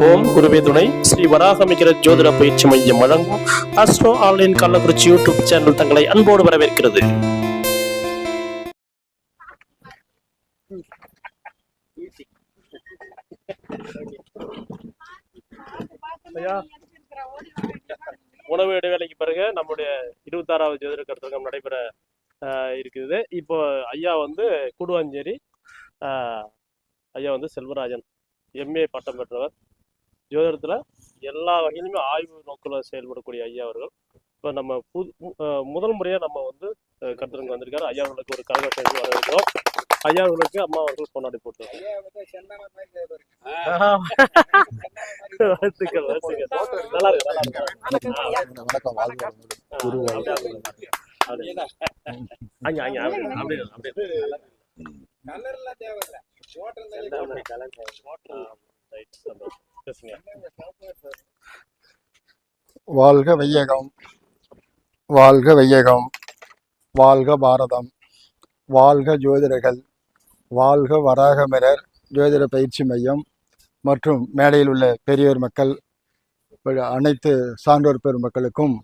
ஓம் குருவே துணை ஸ்ரீ வராகமிகர ஜோதிட பயிற்சி மையம் வழங்கும் astro online Kallakurichi YouTube channel தங்களை அன்போடு வரவேற்கிறது. உணவு இடைவேளைக்கு பிறகு நம்முடைய இருபத்தாறாவது ஜோதிட கருத்தரங்கம் நடைபெற ஆஹ், இருக்குது இப்போ ஐயா வந்து கூடுவாஞ்சேரி ஐயா வந்து செல்வராஜன் எம்ஏ பட்டம் பெற்றவர். ஜோதிடத்துல எல்லா வகையிலுமே ஆய்வு நோக்கில் செயல்படக்கூடிய ஐயா அவர்கள். இப்போ நம்ம புது முதல் முறையா நம்ம வந்து ஆஹ், கருத்தரங்கம் வந்திருக்காரு. ஐயா அவர்களுக்கு ஒரு கரக சேர்ந்து வரவேற்கிறோம். ஐயா அவர்களுக்கு அம்மா அவர்கள் கொண்டாடி போட்டு வாழ்த்துக்கள் வாழ்த்துக்கள். நல்லா இருக்கு நல்லா இருக்கு. அங்க அப்படியே அப்படியே வாழ்க வையகம் வாழ்க வையகம் வாழ்க பாரதம் வாழ்க ஜோதிடர்கள் வாழ்க வராகமிரர் ஜோதிட பயிற்சி மையம் மற்றும் மேடையில் உள்ள பெரியோர் மக்கள் அனைத்து சான்றோர் பெருமக்களுக்கும்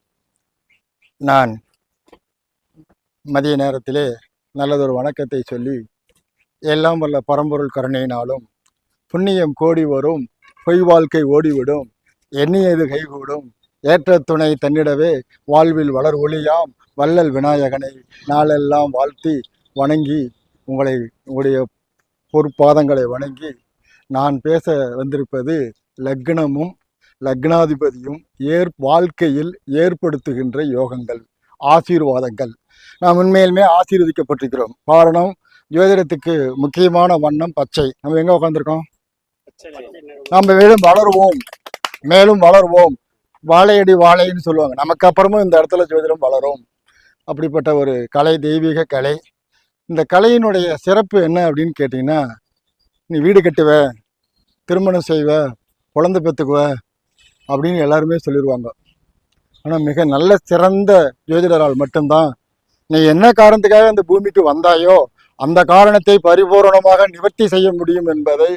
நான் மதிய நேரத்திலே நல்லதொரு வணக்கத்தை சொல்லி எல்லாம் வல்ல பரம்பொருள் கருணையினாலும் புண்ணியம் கோடி வரும் பொய் வாழ்க்கை ஓடிவிடும். எண்ணியது கைகூடும். ஏற்ற துணை தன்னிடவே வாழ்வில் வளர் ஒளியாம். வள்ளல் விநாயகனை நாளெல்லாம் வாழ்த்தி வணங்கி உங்களை உங்களுடைய பொற்பாதங்களை வணங்கி நான் பேச வந்திருப்பது லக்னமும் லக்னாதிபதியும் ஏற் வாழ்க்கையில் ஏற்படுத்துகின்ற யோகங்கள் ஆசீர்வாதங்கள். நாம் உண்மையிலுமே ஆசீர்வதிக்கப்பட்டிருக்கிறோம். காரணம் ஜோதிடத்துக்கு முக்கியமான வண்ணம் பச்சை. நம்ம எங்கே உட்காந்துருக்கோம் நம்ம மேலும் வளருவோம். மேலும் வளருவோம். வாழையடி வாழைன்னு சொல்லுவாங்க. நமக்கு அப்புறமும் இந்த இடத்துல ஜோதிடம் வளரும். அப்படிப்பட்ட ஒரு கலை தெய்வீக கலை. இந்த கலையினுடைய சிறப்பு என்ன அப்படின்னு கேட்டிங்கன்னா நீ வீடு கட்டுவ திருமணம் செய்வ குழந்தை பெற்றுக்குவ அப்படின்னு எல்லாருமே சொல்லிடுவாங்க ஆனால் மிக நல்ல சிறந்த ஜோதிடரால் மட்டும்தான் நீ என்ன காரணத்துக்காக இந்த பூமிக்கு வந்தாயோ அந்த காரணத்தை பரிபூரணமாக நிவர்த்தி செய்ய முடியும் என்பதை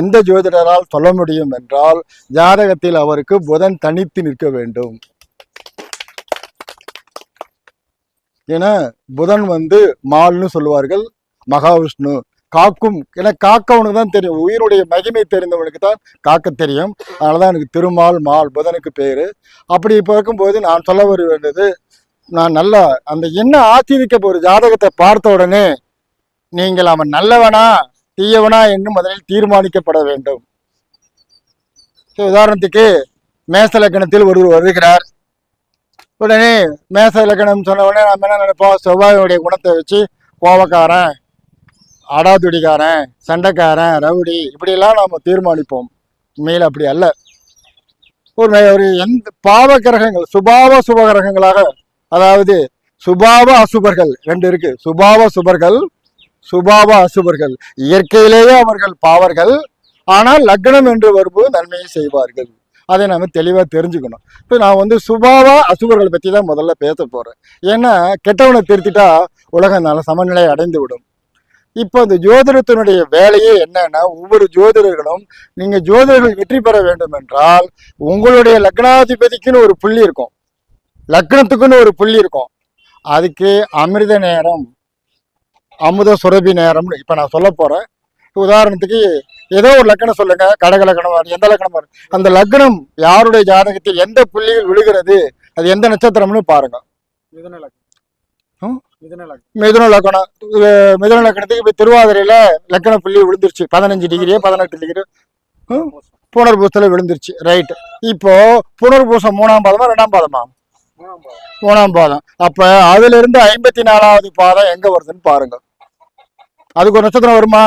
எந்த ஜோதிடரால் சொல்ல முடியும் என்றால் ஜாதகத்தில் அவருக்கு புதன் தனித்து நிற்க வேண்டும். என புதன் வந்து மால்னு சொல்லுவார்கள் மகாவிஷ்ணு. காக்கும் ஏன்னா காக்கவனுக்கு தான் தெரியும். உயிருடைய மகிமை தெரிந்தவனுக்கு தான் காக்க தெரியும். அதனால தான் எனக்கு திருமால் மால் புதனுக்கு பேரு. அப்படி இப்போ இருக்கும்போது நான் சொல்ல வர வேண்டியது நான் நல்லா அந்த என்ன ஆச்சரிக்க ஒரு ஜாதகத்தை பார்த்த உடனே நீங்கள் அவன் நல்லவனா தீயவனா என்று முதலில் தீர்மானிக்கப்பட வேண்டும். உதாரணத்துக்கு மேச லக்கணத்தில் ஒருவர் வருகிறார். உடனே மேச லக்கணம் சொன்ன உடனே நம்ம என்ன நினைப்போம்? செவ்வாயுடைய குணத்தை வச்சு கோவக்காரன் அடாதுடிக்காரன் சண்டைக்காரன் ரவுடி இப்படியெல்லாம் நாம் தீர்மானிப்போம். உண்மையில் அப்படி அல்ல. ஒரு ஒரு எந்த பாவ கிரகங்கள் சுபாவ சுப கிரகங்களாக அதாவது சுபாவ அசுபர்கள் ரெண்டு இருக்கு. சுபாவ சுபர்கள் சுபாவ அசுபர்கள். இயற்கையிலேயே அவர்கள் பாவர்கள். ஆனால் லக்னம் என்று வரும்போது நன்மையை செய்வார்கள். அதை நம்ம தெளிவாக தெரிஞ்சுக்கணும். இப்போ நான் வந்து சுபாவா அசுபர்களை பற்றி தான் முதல்ல பேச போகிறேன் ஏன்னா கெட்டவனை திருத்திட்டா உலகம் நல்ல சமநிலை அடைந்து விடும். இப்போ இந்த ஜோதிடத்தினுடைய வேலையே என்னன்னா ஒவ்வொரு ஜோதிடர்களும் நீங்கள் ஜோதிடர்கள் வெற்றி பெற வேண்டும் என்றால் உங்களுடைய லக்னாதிபதிக்குன்னு ஒரு புள்ளி இருக்கும். லக்னத்துக்குன்னு ஒரு புள்ளி இருக்கும். அதுக்கு அமிர்த நேரம் அமுத சுரபி நேரம்னு இப்போ நான் சொல்ல போறேன். உதாரணத்துக்கு ஏதோ ஒரு லக்கணம் சொல்லுங்க. கடக லக்கணம் எந்த லக்கணம் அந்த லக்னம் யாருடைய ஜாதகத்தில் எந்த புள்ளியில் விழுகிறது? அது எந்த நட்சத்திரம்னு பாருங்க. மிதுன லக்கணம். மிதுன லக்கணத்துக்கு இப்போ திருவாதிரையில லக்கண புள்ளி விழுந்துருச்சு. பதினஞ்சு டிகிரி பதினெட்டு டிகிரி புனர்பூசத்துல விழுந்துருச்சு. ரைட். இப்போ புனர்பூசம் மூணாம் பாதமா ரெண்டாம் பாதமா. மூணாம் பாதம். அப்ப அதுல இருந்து ஐம்பத்தி நாலாவது பாதம் எங்க வருதுன்னு பாருங்க. அதுக்கு ஒரு நட்சத்திரம் வருமா?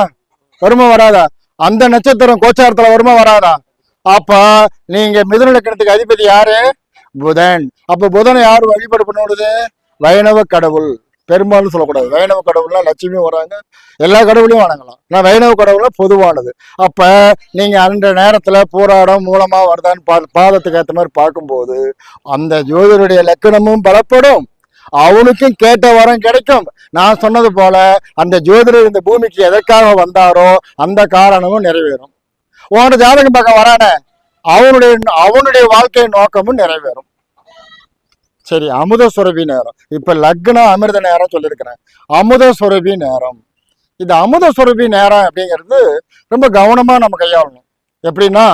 வருமா வராதா? அந்த நட்சத்திரம் கோச்சாரத்துல வருமா வராதா? அப்ப நீங்க மிதுன லக்கணத்துக்கு அதிபதி யாரு? புதன். அப்ப புதனை யாரு வழிபாடு பண்ணுவது வைணவ கடவுள். பெரும்பாலும் சொல்லக்கூடாது. வைணவ கடவுள்லாம் லட்சுமி வராங்க. எல்லா கடவுளையும் வணங்கலாம். நான் வைணவ கடவுள்னா பொதுவானது. அப்ப நீங்க அந்த நேரத்துல போராடம் மூலமா வருதான்னு பா பாதத்துக்கு ஏற்ற மாதிரி பார்க்கும்போது அந்த ஜோதிடருடைய லக்கணமும் பலப்படும். அவனுக்கும் கேட்ட வரம் கிடைக்கும். நான் சொன்னது போல அந்த ஜோதிடர் இந்த பூமிக்கு எதற்காக வந்தாரோ அந்த காரணமும் நிறைவேறும். உன்னோட ஜாதகம் பார்க்க வரானே அவனுடைய அவனுடைய வாழ்க்கை நோக்கமும் நிறைவேறும். சரி அமுத சுரபி நேரம். இப்ப லக்னம் அமிர்த நேரம் சொல்லியிருக்கிறேன். அமுத சுரபி நேரம். இந்த அமுத சுரபி நேரம் அப்படிங்கிறது ரொம்ப கவனமா நம்ம கையாளணும். எப்படின்னா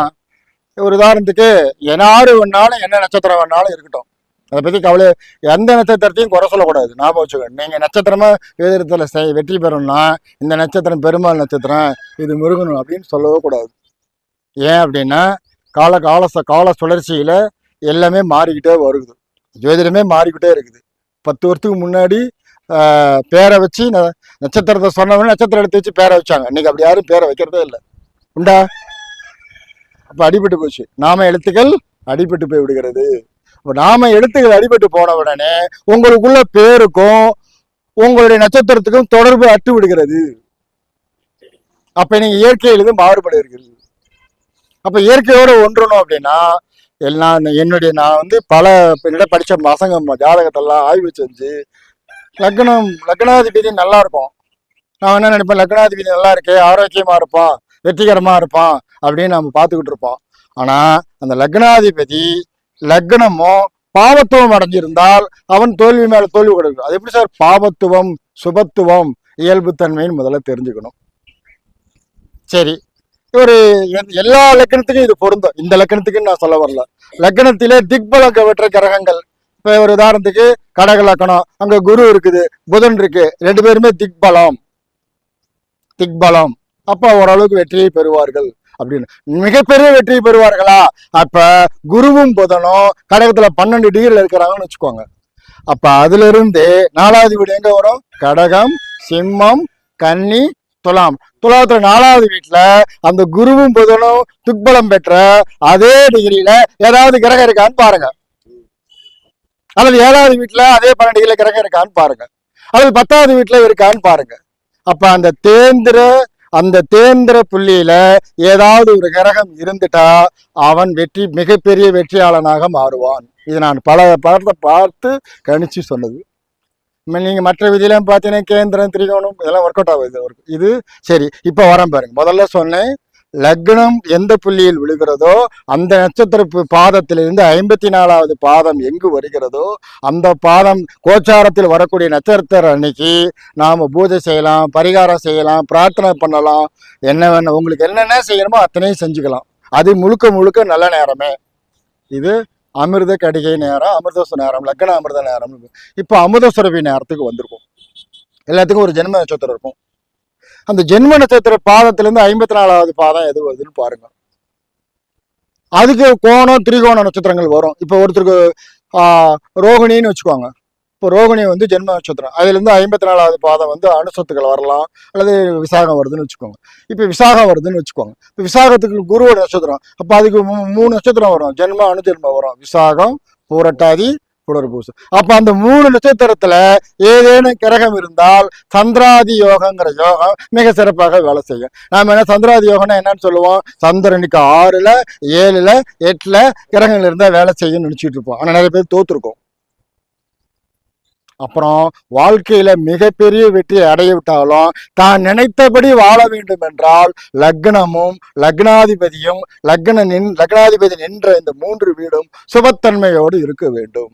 ஒரு உதாரணத்துக்கு என்னாரு வேணாலும் என்ன நட்சத்திரம் வேணாலும் இருக்கட்டும். அதை பற்றி கவலை எந்த நட்சத்திரத்தையும் குறை சொல்லக்கூடாது. ஞாபகம் வச்சுக்கோங்க. நீங்கள் நட்சத்திரமாக வேதிரத்தில் செய் வெற்றி பெறணும்னா இந்த நட்சத்திரம் பெருமாள் நட்சத்திரம் இது முருகன் அப்படின்னு சொல்லவே கூடாது. ஏன் அப்படின்னா கால கால ச- கால சுழற்சியில் எல்லாமே மாறிக்கிட்டே வருது. ஜோதிடமே மாறிக்கிட்டே இருக்குது. பத்து வருஷத்துக்கு முன்னாடி பேரை வச்சு ந- நட்சத்திரத்தை சொன்னவங்க நட்சத்திரம் எடுத்து வச்சு பேரை வச்சாங்க. இன்னைக்கு அப்படி யாரும் பேரை வைக்கிறதே இல்லை. உண்டா? அப்போ அடிபட்டு போச்சு. நாம எழுத்துக்கள் அடிபட்டு போய் விடுகிறது. நாம எழுத்துக்கள் அடிபட்டு போன உடனே உங்களுக்குள்ள பேருக்கும் உங்களுடைய நட்சத்திரத்துக்கும் தொடர்பு அட்டு விடுகிறது. அப்ப நீங்க இயற்கையிலிருந்து மாறுபடுகிறீர்கள் அப்ப இயற்கையோட ஒன்றணும் அப்படின்னா எல்லாம் என்னுடைய நான் வந்து பல என்னிடம் படிச்ச பசங்க ஜாதகத்தெல்லாம் ஆய்வு செஞ்சு லக்னம் லக்னாதிபதி நல்லா இருக்கும் நான் என்ன நினைப்பேன்? லக்னாதிபதி நல்லா இருக்கே ஆரோக்கியமா இருப்பான் வெற்றிகரமா இருப்பான் அப்படின்னு நம்ம பார்த்துக்கிட்டு இருப்போம். ஆனா அந்த லக்னாதிபதி லக்னமோ பாவத்துவம் அடைஞ்சிருந்தால் அவன் தோல்வி மேல தோல்வி கொடுக்கும் அது எப்படி சார்? பாவத்துவம் சுபத்துவம் இயல்புத்தன்மைன்னு முதல்ல தெரிஞ்சுக்கணும். சரி. ஒரு எல்லா லக்கணத்துக்கும் இது பொருந்தும். இந்த லக்கணத்துக்குன்னு நான் சொல்ல வரல. லக்கணத்திலே திக்பலம் வெற்ற கிரகங்கள். இப்போ ஒரு உதாரணத்துக்கு கடக லக்கணம் அங்கே குரு இருக்குது புதன் இருக்கு ரெண்டு பேருமே திக்பலம். திக்பலம். அப்போ ஓரளவுக்கு வெற்றியை பெறுவார்கள். அப்படின்னு மிகப்பெரிய வெற்றி பெறுவார்களா? அப்ப குருவும் புதனும் கடகத்துல பன்னெண்டு டிகிரில இருக்கிறாங்கன்னு வச்சுக்கோங்க. அப்ப அதுல இருந்து நாலாவது வீடு எங்க வரும்? கடகம் சிம்மம் கன்னி துலாம். துலாத்துல நாலாவது வீட்டுல அந்த குருவும் புதனும் துக்பலம் பெற்ற அதே டிகிரியில ஏதாவது கிரகம் இருக்கான்னு பாருங்க. அல்லது ஏழாவது வீட்டுல அதே பன்னெண்டு டிகிரியில கிரகம் இருக்கான்னு பாருங்க. அல்லது பத்தாவது வீட்டுல இருக்கான்னு பாருங்க. அப்ப அந்த தேந்திர அந்த தேந்திர புள்ளியில ஏதாவது ஒரு கிரகம் இருந்துட்டா அவன் வெற்றி மிகப்பெரிய வெற்றியாளனாக மாறுவான். இது நான் பல படத்தை பார்த்து கணிச்சு சொன்னது. நீங்கள் நீங்க மற்ற விதியெல்லாம் பார்த்தீங்கன்னா கேந்திரம் திரிகோணம் இதெல்லாம் ஒர்க் அவுட் ஆகுது. இது சரி இப்போ வரேன் பாருங்க. முதல்ல சொன்னேன் லக்னம் எந்த புள்ளியில் விழுகிறதோ அந்த நட்சத்திர பாதத்திலிருந்து ஐம்பத்தி நாலாவது பாதம் எங்கு வருகிறதோ அந்த பாதம் கோச்சாரத்தில் வரக்கூடிய நட்சத்திர அன்னைக்கு நாம் பூஜை செய்யலாம் பரிகாரம் செய்யலாம் பிரார்த்தனை பண்ணலாம். என்ன வேணும் உங்களுக்கு என்னென்ன செய்யணுமோ அத்தனையும் செஞ்சுக்கலாம். அது முழுக்க முழுக்க நல்ல நேரமே. இது அமிர்த கடிகை நேரம் அமிர்தச நேரம் லக்ன அமிர்த நேரம் இப்போ அமிர்த சுரபி நேரத்துக்கு வந்திருக்கும். எல்லாத்துக்கும் ஒரு ஜென்ம நட்சத்திரம் இருக்கும். அந்த ஜென்ம நட்சத்திர பாதத்திலிருந்து ஐம்பத்தி நாலாவது பாதம் எது வருதுன்னு பாருங்க. அதுக்கு கோணம் திரிகோண நட்சத்திரங்கள் வரும். இப்போ ஒருத்தருக்கு ரோகிணின்னு வச்சுக்கோங்க. இப்போ ரோகிணி வந்து ஜென்ம நட்சத்திரம். அதுலேருந்து ஐம்பத்தி நாலாவது பாதம் வந்து அனுசத்துக்கள் வரலாம். அல்லது விசாகம் வருதுன்னு வச்சுக்கோங்க. இப்போ விசாகம் வருதுன்னு வச்சுக்கோங்க. இப்போ விசாகத்துக்கு குருவோட நட்சத்திரம். அப்போ அதுக்கு மூ- மூணு நட்சத்திரம் வரும். ஜென்ம அணுஜென்மம் வரும். விசாகம் பூரட்டாதி புனர்பூசு. அப்ப அந்த மூணு நட்சத்திரத்துல ஏதேனும் கிரகம் இருந்தால் சந்திராதி யோகங்கிற யோகம் மிக சிறப்பாக வேலை செய்யும். நாம என்ன சந்திராதி யோகம்னா என்னன்னு சொல்லுவோம்? சந்திரனுக்கு ஆறுல ஏழுல எட்டுல கிரகங்கள் இருந்தா வேலை செய்யும் நினைச்சிட்டு இருப்போம். ஆனா நிறைய பேர் தோத்துருக்கோம். அப்புறம் வாழ்க்கையில மிகப்பெரிய வெற்றியை அடைய விட்டாலும் தான் நினைத்தபடி வாழ வேண்டும் என்றால் லக்னமும் லக்னாதிபதியும் லக்ன நின் லக்னாதிபதி நின்ற இந்த மூன்று வீடும் சுபத்தன்மையோடு இருக்க வேண்டும்.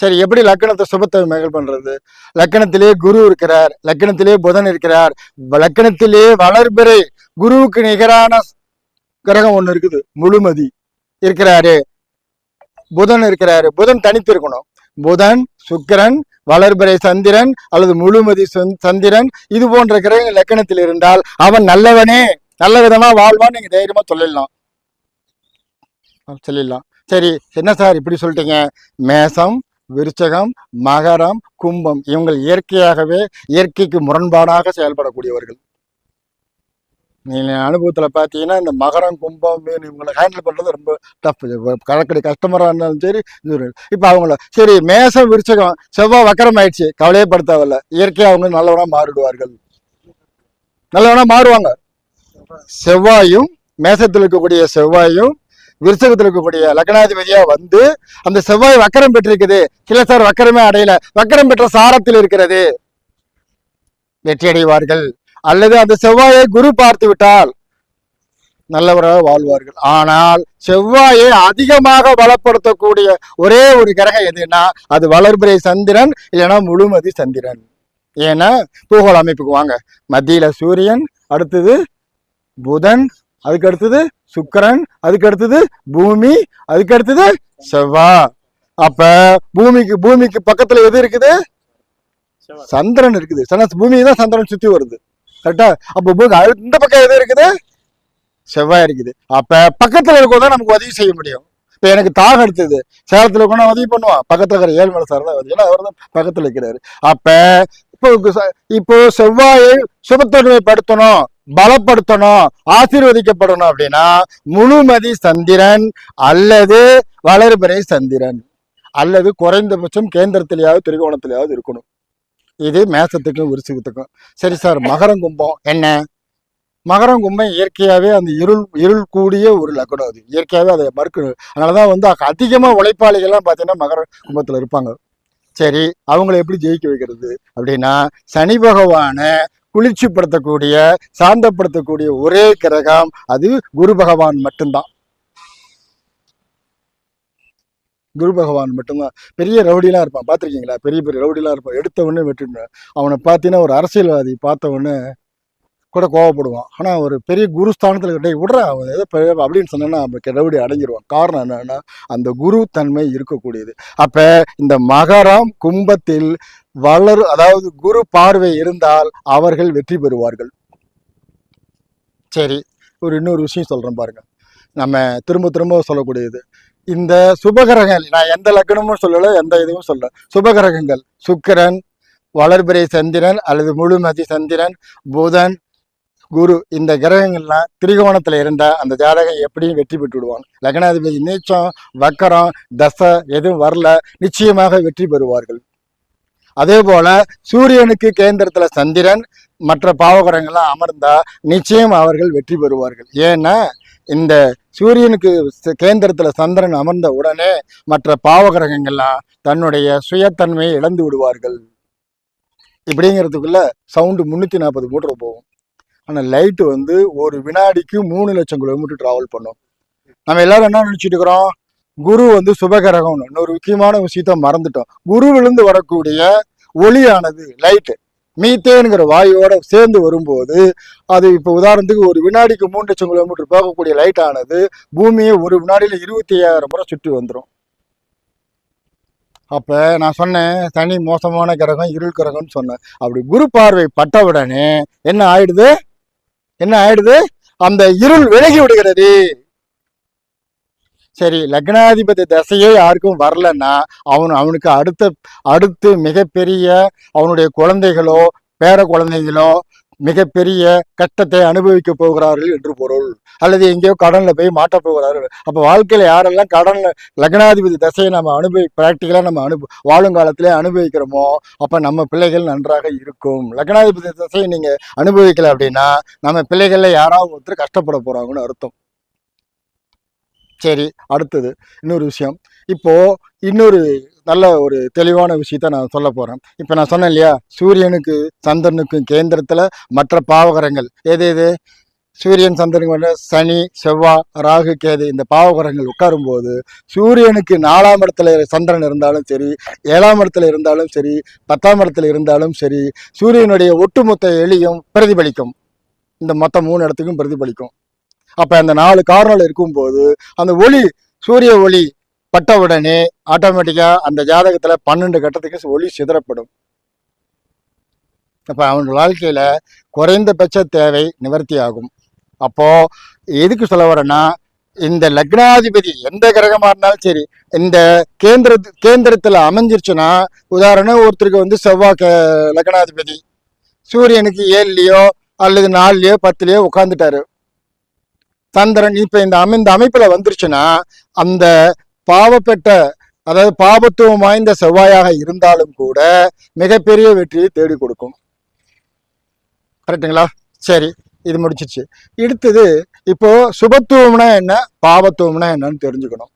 சரி எப்படி லக்கணத்தை சுபத்தன்மைகள் பண்றது? லக்கணத்திலே குரு இருக்கிறார் லக்கணத்திலே புதன் இருக்கிறார். லக்கணத்திலே வளர்பிறை குருவுக்கு நிகரான கிரகம் ஒண்ணு இருக்குது முழுமதி. இருக்கிறாரு. புதன் இருக்கிறாரு. புதன் தனித்து இருக்கணும். புதன் சுக்கிரன் வளர்பிறை சந்திரன் அல்லது முழுமதி சந்திரன் இது போன்ற கிரகங்கள் லக்கணத்தில் இருந்தால் அவன் நல்லவனே நல்ல விதமா வாழ்வான்னு நீங்க தைரியமா சொல்லிடலாம். சொல்லிடலாம். சரி என்ன சார் இப்படி சொல்லிட்டீங்க? மேசம் விருச்சகம் மகரம் கும்பம் இவங்கள் இயற்கையாகவே இயற்கைக்கு முரண்பாடாக செயல்படக்கூடியவர்கள். நீங்கள் அனுபவத்தில் பார்த்தீங்கன்னா இந்த மகரம் கும்பம் மீன் இவங்களை ஹேண்டில் பண்ணுறது ரொம்ப டஃப் கடற்கடை கஸ்டமராக இருந்தாலும் சரி இப்போ அவங்கள சரி மேசம் விருச்சகம் செவ்வாய் வக்கரம் ஆயிடுச்சு கவலையே படுத்தவில்ல அவங்க நல்லவனாக மாறிடுவார்கள். நல்லவனாக மாறுவாங்க. செவ்வாயும் மேசத்தில் இருக்கக்கூடிய செவ்வாயும் விருச்சகத்தில் இருக்கக்கூடிய லக்னாதிபதியா வந்து அந்த செவ்வாய் வக்கரம் பெற்றிருக்குது. சில சார் வக்கரமே அடையல. வக்கரம் பெற்ற சாரத்தில் இருக்கிறது. வெற்றி அடைவார்கள் அல்லது அந்த செவ்வாயை குரு பார்த்து விட்டால் நல்லவராக வாழ்வார்கள். ஆனால் செவ்வாயை அதிகமாக பலப்படுத்தக்கூடிய ஒரே ஒரு கிரகம் எதுன்னா அது வளர்பிறை சந்திரன் இல்லைன்னா முழுமதி சந்திரன். ஏன்னா பூகோள அமைப்புக்கு வாங்க. மத்தியில சூரியன் அடுத்தது புதன் அதுக்கு அடுத்தது சுக்கிரன் அதுக்கு அடுத்தது பூமி அதுக்கு அடுத்தது செவ்வாய் அப்ப பூமிக்கு பூமிக்கு பக்கத்துல எது இருக்குது. சந்திரன் இருக்குது. பூமி தான் சந்திரன் சுத்தி வருது. கரெக்டா? அப்ப பூமி இந்த பக்கம் எது இருக்குது? செவ்வாய் இருக்குது. அப்ப பக்கத்துல இருக்கவங்க நமக்கு உதவி செய்ய முடியும். இப்ப எனக்கு தாகம் எடுத்தது. சேலத்துல இருக்கணும் உதவி பண்ணுவான். பக்கத்துல இருக்கிற ஏழு மலை சார் தான் உதவி. ஏன்னா அவர் தான் பக்கத்துல இருக்கிறாரு. அப்ப இப்போ இப்போ செவ்வாயை சுபத்தன்மைப்படுத்தணும் பலப்படுத்தணும் ஆசீர்வதிக்கப்படணும் அப்படின்னா முழுமதி சந்திரன் அல்லது வளர்பிறை சந்திரன் அல்லது குறைந்தபட்சம் கேந்திரத்திலேயாவது திரிகோணத்திலேயாவது இருக்கணும். இது மேசத்துக்கும் விருச்சிகத்துக்கும். சரி சார் மகரம் கும்பம் என்ன? மகரம் கும்பம் இயற்கையாகவே அந்த இருள் இருள் கூடிய ஒரு லக்னம் அது. இயற்கையாகவே அதை மறுக்கணும் அதனால தான் வந்து அதிகமாக உழைப்பாளிகள்லாம் பார்த்தீங்கன்னா மகர கும்பத்தில் இருப்பாங்க. சரி அவங்கள எப்படி ஜெயிக்க வைக்கிறது அப்படின்னா சனி பகவானை குளிர்ச்சிப்படுத்தக்கூடிய சாந்தப்படுத்தக்கூடிய ஒரே கிரகம் அது குரு பகவான் மட்டும்தான். குரு பகவான் மட்டும்தான். பெரிய ரவுடிலாம் இருப்பான். பார்த்துருக்கீங்களா? பெரிய பெரிய ரவுடிலாம் இருப்பான். எடுத்த உடனே வெட்டிட்டு அவனை பார்த்தீங்கன்னா ஒரு அரசியல்வாதி பார்த்த உடனே கூட கோவப்படுவான். ஆனால் ஒரு பெரிய குருஸ்தானத்தில் கிட்டே விடுற அவன் ஏதோ பெரிய அப்படின்னு சொன்னோன்னா அப்போ ரவுடி அடங்கிடுவான் காரணம் என்னன்னா அந்த குரு தன்மை இருக்கக்கூடியது. அப்போ இந்த மகரம் கும்பத்தில் வளர் அதாவது குரு பார்வை இருந்தால் அவர்கள் வெற்றி பெறுவார்கள். சரி ஒரு இன்னொரு விஷயம் சொல்கிறேன் பாருங்க. நம்ம திரும்ப திரும்ப சொல்லக்கூடியது. இந்த சுபகிரகங்கள் நான் எந்த லக்னமும் சொல்லலை எந்த இதுவும் சொல்லல. சுபகிரகங்கள் சுக்கிரன் வளர்பிறை சந்திரன் அல்லது முழுமதி சந்திரன் புதன் குரு இந்த கிரகங்கள்லாம் திரிகோணத்துல இருந்தால் அந்த ஜாதகம் எப்படியும் வெற்றி பெற்று விடுவாங்க லக்னாதிபதி நீச்சம் வக்கரம் தசை எதுவும் வரல நிச்சயமாக வெற்றி பெறுவார்கள். அதே போல சூரியனுக்கு கேந்திரத்துல சந்திரன் மற்ற பாவகரங்கள்லாம் அமர்ந்தா நிச்சயம் அவர்கள் வெற்றி பெறுவார்கள். ஏன்னா இந்த சூரியனுக்கு கேந்திரத்தில் கேந்திரத்துல சந்திரன் அமர்ந்த உடனே மற்ற பாவகிரகங்கள்லாம் தன்னுடைய சுயத்தன்மையை இழந்து விடுவார்கள். இப்படிங்கிறதுக்குள்ள சவுண்டு முன்னூத்தி நாற்பது மீட்டர் போகும். ஆனால் லைட்டு வந்து ஒரு வினாடிக்கு மூணு லட்சம் கிலோமீட்டர் ட்ராவல் பண்ணும். நம்ம எல்லாரும் என்ன நினச்சிட்டு இருக்கிறோம்? குரு வந்து சுபகரகம்னு. இன்னொரு முக்கியமான விஷயத்த மறந்துட்டோம். குருவிலிருந்து வரக்கூடிய ஒளியானது லைட்டு. மீத்தேனுங்கிற வாயுவோட சேர்ந்து வரும்போது அது இப்போ உதாரணத்துக்கு ஒரு வினாடிக்கு மூணு லட்சம் கிலோமீட்டர் போகக்கூடிய லைட் ஆனது பூமியை ஒரு வினாடியில் இருபத்தி ஐயாயிரம் முறை சுற்றி வந்துடும் அப்போ நான் சொன்னேன் தனி மோசமான கிரகம் இருள் கிரகம்னு சொன்னேன். அப்படி குரு பார்வை பட்டவுடனே என்ன ஆயிடுது? என்ன ஆயிடுது? அந்த இருள் விலகி விடுகிறது. சரி லக்னாதிபதி தசையே யாருக்கும் வரலன்னா அவன் அவனுக்கு அடுத்த அடுத்து மிகப்பெரிய அவனுடைய குழந்தைகளோ பேர குழந்தைகளோ மிகப்பெரிய கஷ்டத்தை அனுபவிக்க போகிறார்கள் என்று பொருள். அல்லது எங்கேயோ கடனில் போய் மாட்டப் போகிறார்கள். அப்போ வாழ்க்கையில் யாரெல்லாம் கடனில் லக்னாதிபதி தசையை நம்ம அனுபவி ப்ராக்டிக்கலாக நம்ம அனுபவ வாழும் காலத்திலே அனுபவிக்கிறோமோ அப்போ நம்ம பிள்ளைகள் நன்றாக இருக்கும். லக்னாதிபதி தசையை நீங்கள் அனுபவிக்கல அப்படின்னா நம்ம பிள்ளைகளில் யாராவது ஒருத்தர் கஷ்டப்பட போகிறாங்கன்னு அர்த்தம். சரி அடுத்தது இன்னொரு விஷயம். இப்போ இன்னொரு நல்ல ஒரு தெளிவான விஷயத்த நான் சொல்ல போறேன். இப்போ நான் சொன்னேன் இல்லையா? சூரியனுக்கு சந்திரனுக்கும் கேந்திரத்துல மற்ற பாவகரங்கள். எது எது? சூரியன் சந்திரன் சனி செவ்வாய் ராகு கேது இந்த பாவகரங்கள் உட்காரும்போது சூரியனுக்கு நாலாம் இடத்துல சந்திரன் இருந்தாலும் சரி ஏழாம் இடத்துல இருந்தாலும் சரி பத்தாம் இடத்துல இருந்தாலும் சரி சூரியனுடைய ஒட்டுமொத்த எளியும் பிரதிபலிக்கும். இந்த மொத்த மூணு இடத்துக்கும் பிரதிபலிக்கும். அப்ப அந்த நாலு காரணம் இருக்கும்போது அந்த ஒளி சூரிய ஒளி பட்ட உடனே ஆட்டோமேட்டிக்காக அந்த ஜாதகத்தில் பன்னெண்டு கட்டத்துக்கு ஒளி சிதறப்படும். அப்போ அவன் வாழ்க்கையில் குறைந்தபட்ச தேவை நிவர்த்தி ஆகும் அப்போ எதுக்கு சொல்ல வரேன்னா இந்த லக்னாதிபதி எந்த கிரகமாக இருந்தாலும் சரி இந்த கேந்திர கேந்திரத்தில் அமைஞ்சிருச்சுன்னா உதாரணம் ஒருத்தருக்கு வந்து செவ்வாய் கே- லக்னாதிபதி சூரியனுக்கு ஏழுலையோ அல்லது நாலுலையோ பத்துலையோ உட்காந்துட்டாரு சந்திரன் இப்போ இந்த அமை இந்த அமைப்பில் வந்துருச்சுன்னா அந்த பாவப்பெற்ற அதாவது பாபத்துவம் வாய்ந்த செவ்வாயாக இருந்தாலும் கூட மிகப்பெரிய வெற்றியை தேடி கொடுக்கும். கரெக்டுங்களா சரி இது முடிச்சிச்சு அடுத்தது இப்போ சுபத்துவம்னா என்ன? பாவத்துவம்னா என்னன்னு தெரிஞ்சுக்கணும்.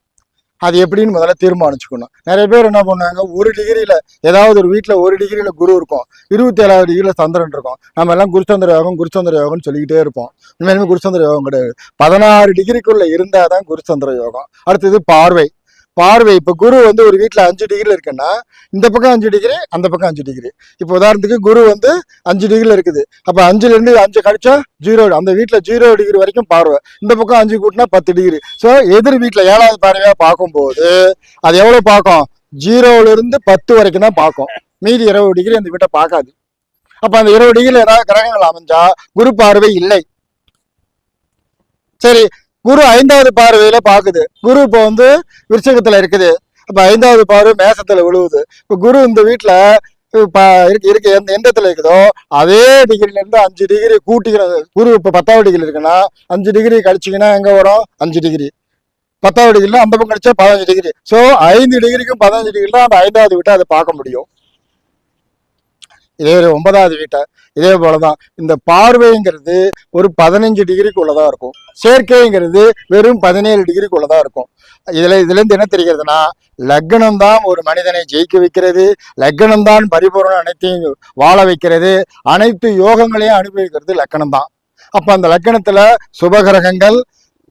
அது எப்படின்னு முதல்ல தீர்மானிச்சுக்கணும். நிறைய பேர் என்ன பண்ணுவாங்க? ஒரு டிகிரியில ஏதாவது ஒரு வீட்டில் ஒரு டிகிரியில குரு இருக்கும். இருபத்தி ஏழாவது டிகிரியில சந்திரன் இருக்கும். நம்ம எல்லாம் குருச்சந்திர யோகம் குருச்சந்திர யோகம்னு சொல்லிக்கிட்டே இருப்போம். உண்மையிலுமே குருச்சந்திர யோகம் கிடையாது. பதினாறு டிகிரிக்குள்ள இருந்தாதான் குருச்சந்திர யோகம். அடுத்தது பார்வை. பார்வை. இப்போ குரு வந்து ஒரு வீட்டில் அஞ்சு டிகிரி இருக்குன்னா இந்த பக்கம் அஞ்சு டிகிரி அந்த பக்கம் அஞ்சு டிகிரி இப்போ உதாரணத்துக்கு குரு வந்து அஞ்சு டிகிரியில் இருக்குது. அப்போ அஞ்சுல இருந்து அஞ்சு கழிச்சா ஜீரோ அந்த வீட்டில் ஜீரோ டிகிரி வரைக்கும் பார்வை. இந்த பக்கம் அஞ்சு கூட்டினா பத்து டிகிரி ஸோ எதிர் வீட்டில் ஏழாவது பார்வையாக பார்க்கும்போது அது எவ்வளோ பார்க்கும்? ஜீரோவிலிருந்து இருந்து பத்து வரைக்கும் தான் பார்க்கும். மீதி இருபது டிகிரி அந்த வீட்டை பார்க்காது. அப்போ அந்த இருபது டிகிரியில் ஏதாவது கிரகங்கள் அமைஞ்சா குரு பார்வை இல்லை. சரி குரு ஐந்தாவது பார்வையில பாக்குது. குரு இப்போ வந்து விருச்சகத்துல இருக்குது. அப்ப ஐந்தாவது பார்வை மேசத்துல விழுவுது. இப்ப குரு இந்த வீட்டுல இருக்க இருக்கு இருக்கு எந்த எந்தத்துல இருக்குதோ அதே டிகிரில இருந்து அஞ்சு டிகிரி கூட்டிக்கிற குரு இப்ப பத்தாவது டிகிரி இருக்குன்னா அஞ்சு டிகிரி கழிச்சிங்கன்னா எங்க வரும்? அஞ்சு டிகிரி பத்தாவது டிகிரில அந்த பக்கம் கழிச்சா பதினஞ்சு டிகிரி ஸோ ஐந்து டிகிரிக்கும் பதினஞ்சு டிகிரில அந்த ஐந்தாவது வீட்டை அதை பார்க்க முடியும். இதே ஒன்பதாவது வீட்டை இதே போலதான். இந்த பார்வைங்கிறது ஒரு பதினஞ்சு டிகிரிக்குள்ளதான் இருக்கும். சேர்க்கைங்கிறது வெறும் பதினேழு டிகிரிக்குள்ளதான் இருக்கும். இதுல இதுல இருந்து என்ன தெரிகிறதுனா லக்னம் தான் ஒரு மனிதனை ஜெயிக்க வைக்கிறது லக்னம் தான் பரிபூரணம் அனைத்தையும் வாழ வைக்கிறது அனைத்து யோகங்களையும் அனுபவிக்கிறது லக்கணம் தான். அப்ப அந்த லக்கணத்துல சுபகிரகங்கள்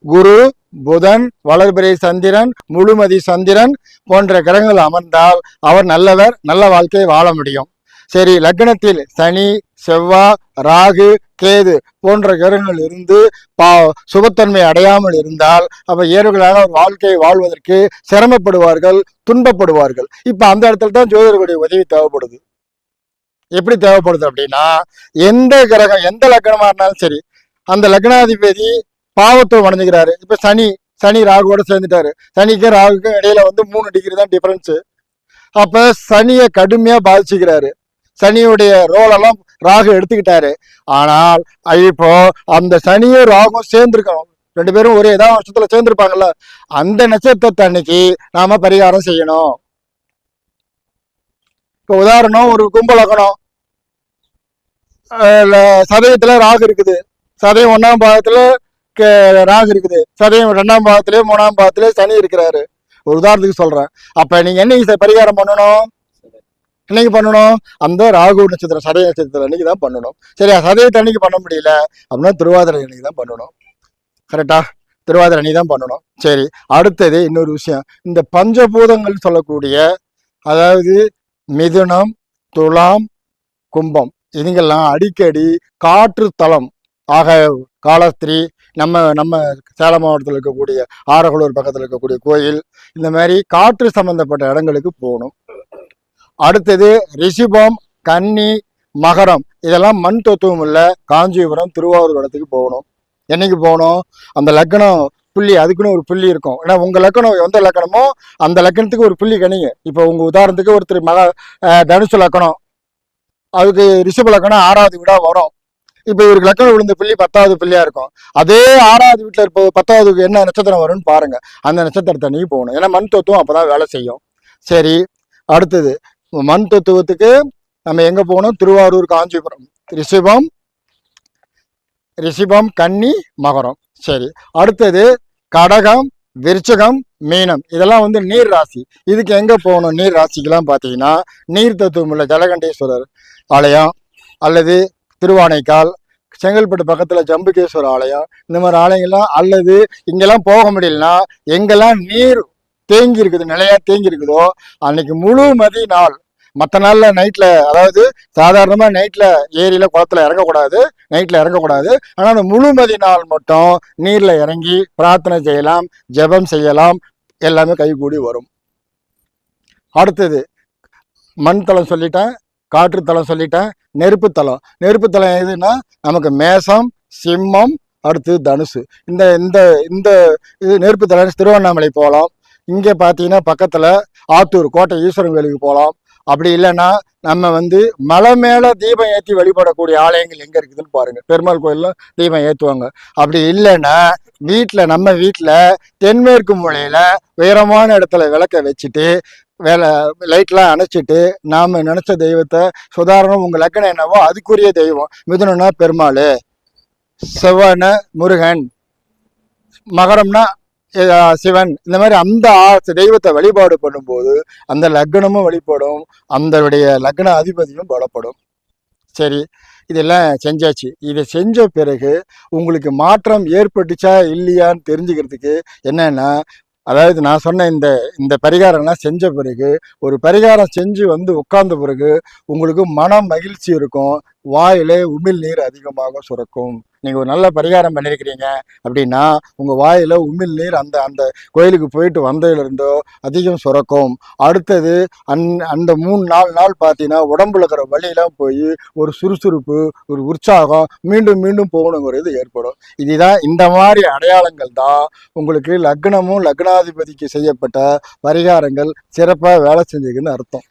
குரு புதன் வளர்பிறை சந்திரன் முழுமதி சந்திரன் போன்ற கிரகங்கள் அமர்ந்தால் அவர் நல்லவர் நல்ல வாழ்க்கையை வாழ முடியும். சரி லக்னத்தில் சனி செவ்வாய் ராகு கேது போன்ற கிரகங்கள் இருந்து பா சுபத்தன்மை அடையாமல் இருந்தால் அப்போ இயல்புகளாக ஒரு வாழ்க்கையை வாழ்வதற்கு சிரமப்படுவார்கள் துன்பப்படுவார்கள். இப்போ அந்த இடத்துல தான் ஜோதிடர்களுடைய உதவி தேவைப்படுது. எப்படி தேவைப்படுது அப்படின்னா எந்த கிரகம் எந்த லக்னமாக இருந்தாலும் சரி அந்த லக்னாதிபதி பாவத்துவம் அடைஞ்சுக்கிறாரு. இப்போ சனி சனி ராகுவோட சேர்ந்துட்டாரு. சனிக்கும் ராகுக்கும் இடையில வந்து மூணு டிகிரி தான் டிஃபரன்ஸு அப்போ சனியை கடுமையாக பாதிச்சுக்கிறாரு. சனியுடைய ரோலெல்லாம் ராகு எடுத்துக்கிட்டாரு. ஆனால் இப்போ அந்த சனியும் ராகும் சேர்ந்துருக்கணும். ரெண்டு பேரும் ஒரே ஏதாவது வருஷத்துல சேர்ந்துருப்பாங்கல்ல. அந்த நட்சத்திரத்தை அன்னைக்கு நாம பரிகாரம் செய்யணும். இப்போ உதாரணம் ஒரு கும்பலக்கணம் சதயத்துல ராகு இருக்குது. சதயம் ஒன்னாம் பாகத்துல ராகு இருக்குது. சதயம் ரெண்டாம் பாகத்திலே மூணாம் பாகத்திலே சனி இருக்கிறாரு. ஒரு உதாரணத்துக்கு சொல்றேன். அப்ப நீங்க என்னைக்கு சார் பரிகாரம் பண்ணணும்? இன்னைக்கு பண்ணணும்? அந்த ராகு நட்சத்திரம் சதய நட்சத்திரம் அன்னைக்கு தான் பண்ணணும். சரி சதயத்தை அன்னைக்கு பண்ண முடியல அப்படின்னா திருவாதிரை அன்னைக்கு தான் பண்ணணும். கரெக்டா திருவாதிரை அன்னைக்கு தான் பண்ணணும். சரி. அடுத்தது இன்னொரு விஷயம். இந்த பஞ்சபூதங்கள் சொல்லக்கூடிய அதாவது மிதுனம் துலாம் கும்பம். இதுங்கெல்லாம் அடிக்கடி காற்று தலம் ஆக காலஸ்திரி நம்ம நம்ம சேலம் மாவட்டத்தில் இருக்கக்கூடிய ஆரகுளூர் பக்கத்தில் இருக்கக்கூடிய கோயில் இந்த மாதிரி காற்று சம்பந்தப்பட்ட இடங்களுக்கு போகணும். அடுத்தது ரிஷிபம் கன்னி மகரம். இதெல்லாம் மண் தத்துவம் உள்ள காஞ்சிபுரம் திருவாரூர் இடத்துக்கு போகணும். என்னைக்கு போகணும்? அந்த லக்னம் புள்ளி அதுக்குன்னு ஒரு புள்ளி இருக்கும். ஏன்னா உங்கள் லக்கணம் எந்த லக்கணமோ அந்த லக்கணத்துக்கு ஒரு புள்ளி கணிங்க இப்போ உங்கள் உதாரணத்துக்கு ஒருத்தர் மக தனுசு லக்கணம். அதுக்கு ரிஷப லக்கணம் ஆறாவது வீடாக வரும். இப்போ இவருக்கு லக்கணம் விழுந்த புள்ளி பத்தாவது புள்ளியாக இருக்கும். அதே ஆறாவது வீட்டில் இருப்ப பத்தாவதுக்கு என்ன நட்சத்திரம் வரும்னு பாருங்கள் அந்த நட்சத்திரத்தை நீ போகணும். ஏன்னா மண் தத்துவம் அப்பதான் வேலை செய்யும். சரி அடுத்தது. மண் தத்துவத்துக்கு நம்ம எங்க போகணும்? திருவாரூர் காஞ்சிபுரம். ரிஷிபம் ரிஷிபம் கன்னி மகரம். சரி. அடுத்தது கடகம் விருச்சகம் மீனம். இதெல்லாம் வந்து நீர் ராசி. இதுக்கு எங்க போகணும்? நீர் ராசிக்கெல்லாம் பார்த்தீங்கன்னா நீர் தத்துவம் உள்ள ஜலகண்டேஸ்வரர் ஆலயம் அல்லது திருவானைக்கால் செங்கல்பட்டு பக்கத்துல ஜம்புகேஸ்வரர் ஆலயம். இந்த மாதிரி ஆலயங்கள்லாம் அல்லது இங்கெல்லாம் போக முடியலன்னா எங்கெல்லாம் நீர் தேங்கி இருக்குது நிலையா தேங்கி இருக்குதோ அன்னைக்கு முழு மதி நாள். மற்ற நாளில் நைட்டில் அதாவது சாதாரணமாக நைட்டில் ஏரியில் குளத்துல இறங்கக்கூடாது நைட்டில் இறங்கக்கூடாது. ஆனால் அந்த முழுமதி நாள் மட்டும் நீரில் இறங்கி பிரார்த்தனை செய்யலாம் ஜெபம் செய்யலாம் எல்லாமே கைகூடி வரும். அடுத்தது மண் தளம் சொல்லிட்டேன் காற்று தளம் சொல்லிட்டேன் நெருப்பு தளம். நெருப்பு தளம் எதுன்னா நமக்கு மேசம் சிம்மம் அடுத்து தனுசு. இந்த இந்த இந்த இது நெருப்பு தளம் திருவண்ணாமலை போகலாம். இங்கே பார்த்தீங்கன்னா பக்கத்தில் ஆத்தூர் கோட்டை ஈஸ்வரன் கோயிலுக்கு போகலாம் அப்படி இல்லைன்னா நம்ம வந்து மலை மேலே தீபம் ஏற்றி வழிபடக்கூடிய ஆலயங்கள் எங்கே இருக்குதுன்னு பாருங்கள் பெருமாள் கோயில்ல தீபம் ஏற்றுவாங்க அப்படி இல்லைன்னா வீட்டில் நம்ம வீட்டில் தென்மேற்கு மூலையில் உயரமான இடத்துல விளக்க வச்சுட்டு வேலை லைட்லாம் அணைச்சிட்டு நாம் நினச்ச தெய்வத்தை சுதாரணம் உங்கள் லக்கணம் என்னவோ அதுக்குரிய தெய்வம். மிதுனம்னா பெருமாள். செவ்வாய்னா முருகன். மகரம்னா சிவன் இந்த மாதிரி அந்த ஆ- தெய்வத்தை வழிபாடு பண்ணும்போது அந்த லக்னமும் வழிபடும் அந்தவுடைய லக்ன அதிபதியும் பலப்படும். சரி இதெல்லாம் செஞ்சாச்சு. இதை செஞ்ச பிறகு உங்களுக்கு மாற்றம் ஏற்பட்டுச்சா இல்லையான்னு தெரிஞ்சுக்கிறதுக்கு என்னென்னா அதாவது நான் சொன்ன இந்த இந்த பரிகாரம்லாம் செஞ்ச பிறகு ஒரு பரிகாரம் செஞ்சு வந்து உட்கார்ந்த பிறகு உங்களுக்கு மன மகிழ்ச்சி இருக்கும் வாயிலே உமிழ் நீர் அதிகமாக சுரக்கும். நீங்கள் ஒரு நல்ல பரிகாரம் பண்ணியிருக்கிறீங்க அப்படின்னா உங்கள் வாயில் உமிழ் நீர் அந்த அந்த கோயிலுக்கு போயிட்டு வந்ததுலேருந்தோ அதிகம் சுரக்கும். அடுத்தது அந் அந்த மூணு நாலு நாள் பார்த்தீங்கன்னா உடம்புல இருக்கிற வழியெல்லாம் போய் ஒரு சுறுசுறுப்பு ஒரு உற்சாகம் மீண்டும் மீண்டும் போகணுங்கிறது ஏற்படும். இதுதான் இந்த மாதிரி அடையாளங்கள் தான் உங்களுக்கு லக்னமும் லக்னாதிபதிக்கு செய்யப்பட்ட பரிகாரங்கள். சிறப்பாக வேலை செஞ்சதுன்னு அர்த்தம்.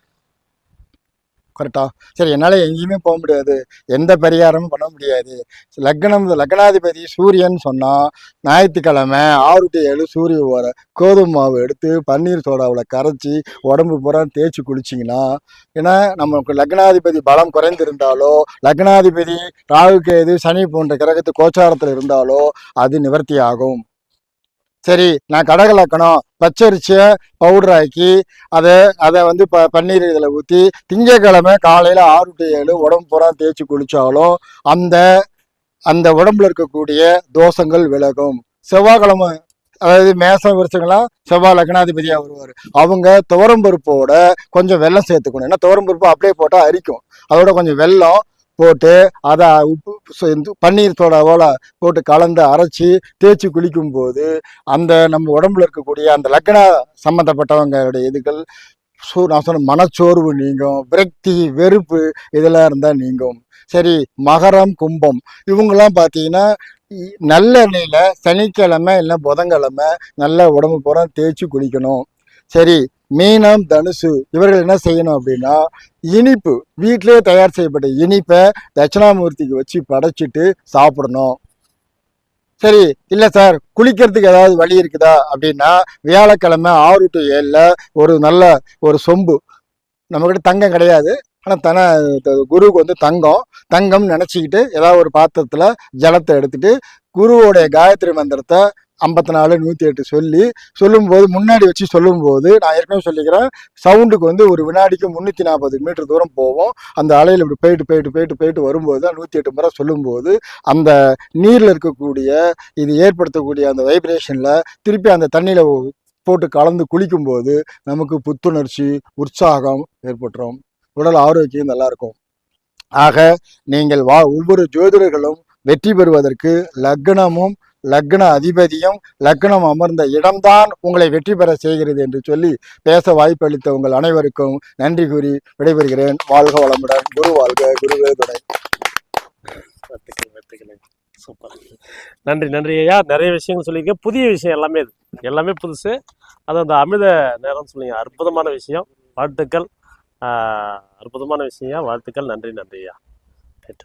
கரெக்டா சரி என்னால் எங்கேயுமே போக முடியாது. எந்த பரிகாரமும் பண்ண முடியாது. லக்னம் லக்னாதிபதி சூரியன் சொன்னால் ஞாயிற்றுக்கிழமை ஆறு டு ஏழு சூரிய ஓர கோதுமை மாவு எடுத்து பன்னீர் சோடாவில் கரைச்சி உடம்பு பூரா தேய்ச்சி குளிச்சிங்கன்னா ஏன்னா நமக்கு லக்னாதிபதி பலம் குறைந்திருந்தாலோ லக்னாதிபதி ராகு கேது சனி போன்ற கிரகத்து கோச்சாரத்தில் இருந்தாலோ அது நிவர்த்தி ஆகும் சரி நான் கடக லக்கணம் பச்சரிசியை பவுடர் ஆக்கி அதை அதை வந்து ப பன்னீர் இதில் ஊற்றி திங்கக்கிழமை காலையில் ஆறு டு ஏழு உடம்பு பூரா தேய்ச்சி குளித்தாலும் அந்த அந்த உடம்புல இருக்கக்கூடிய தோஷங்கள் விலகும். செவ்வாய்க்கிழமை அதாவது மேசம் விரிச்சங்களாம் செவ்வாய் லக்னாதிபதியாக வருவார். அவங்க துவரம்பருப்போட கொஞ்சம் வெள்ளம் சேர்த்துக்கணும். ஏன்னா துவரம்பருப்பு அப்படியே போட்டால் அரிக்கும். அதோட கொஞ்சம் வெள்ளம் போட்டு அதை உப்பு பன்னீர் சோடாவோல போட்டு கலந்து அரைச்சி தேய்ச்சி குளிக்கும் போது அந்த நம்ம உடம்புல இருக்கக்கூடிய அந்த லக்ன சம்மந்தப்பட்டவங்களுடைய இதுகள் சோ நான் சொன்ன மனச்சோர்வு நீங்கும் விரக்தி வெறுப்பு இதெல்லாம் இருந்தால் நீங்கும். சரி மகரம் கும்பம் இவங்கெல்லாம் பார்த்தீங்கன்னா நல்ல எண்ணெயில் சனிக்கிழமை இல்லை புதன்கிழமை நல்ல உடம்பு பூரா தேய்ச்சி குளிக்கணும். சரி மீனம் தனுசு இவர்கள் என்ன செய்யணும் அப்படின்னா இனிப்பு வீட்டிலேயே தயார் செய்யப்பட்ட இனிப்பை தட்சிணாமூர்த்திக்கு வச்சு படைச்சிட்டு சாப்பிடணும். சரி இல்லை சார் குளிக்கிறதுக்கு ஏதாவது வழி இருக்குதா அப்படின்னா வியாழக்கிழமை ஆறு டு ஏழில் ஒரு நல்ல ஒரு சொம்பு. நம்மக்கிட்ட தங்கம் கிடையாது. ஆனால் தன குருவுக்கு வந்து தங்கம். தங்கம்னு நினச்சிக்கிட்டு ஏதாவது ஒரு பாத்திரத்தில் ஜலத்தை எடுத்துகிட்டு குருவோடைய காயத்ரி மந்திரத்தை ஐம்பத்தி நாலு நூற்றி எட்டு சொல்லி சொல்லும்போது முன்னாடி வச்சு சொல்லும்போது நான் ஏற்கனவே சொல்லிக்கிறேன் சவுண்டுக்கு வந்து ஒரு வினாடிக்கு முந்நூற்றி நாற்பது மீட்டர் தூரம் போவோம். அந்த அலையில் இப்படி போயிட்டு போயிட்டு போயிட்டு போயிட்டு வரும்போது தான் நூற்றி எட்டு முறை சொல்லும்போது அந்த நீரில் இருக்கக்கூடிய இது ஏற்படுத்தக்கூடிய அந்த வைப்ரேஷனில் திருப்பி அந்த தண்ணியில் போட்டு கலந்து குளிக்கும்போது நமக்கு புத்துணர்ச்சி உற்சாகம் ஏற்பட்டுரும். உடல் ஆரோக்கியம் நல்லாயிருக்கும். ஆக நீங்கள் வா ஒவ்வொரு ஜோதிடர்களும் வெற்றி பெறுவதற்கு லக்னமும் லக்ன அதிபதியும் லக்னம் அமர்ந்த இடம்தான் உங்களை வெற்றி பெற செய்கிறது என்று சொல்லி பேச வாய்ப்பளித்த உங்கள் அனைவருக்கும் நன்றி கூறி விடைபெறுகிறேன். வாழ்க வளமுடன். குரு வாழ்க. குருவே துணை. சூப்பர் நன்றி நன்றி ஐயா. நிறைய விஷயங்கள் சொல்லியிருக்கேன் புதிய விஷயம் எல்லாமே இது. எல்லாமே புதுசு. அது அந்த அமிர்த நேரம் சொன்னீங்க அற்புதமான விஷயம். வாழ்த்துக்கள். அற்புதமான விஷயம். வாழ்த்துக்கள். நன்றி நன்றி ஐயா. ரைட்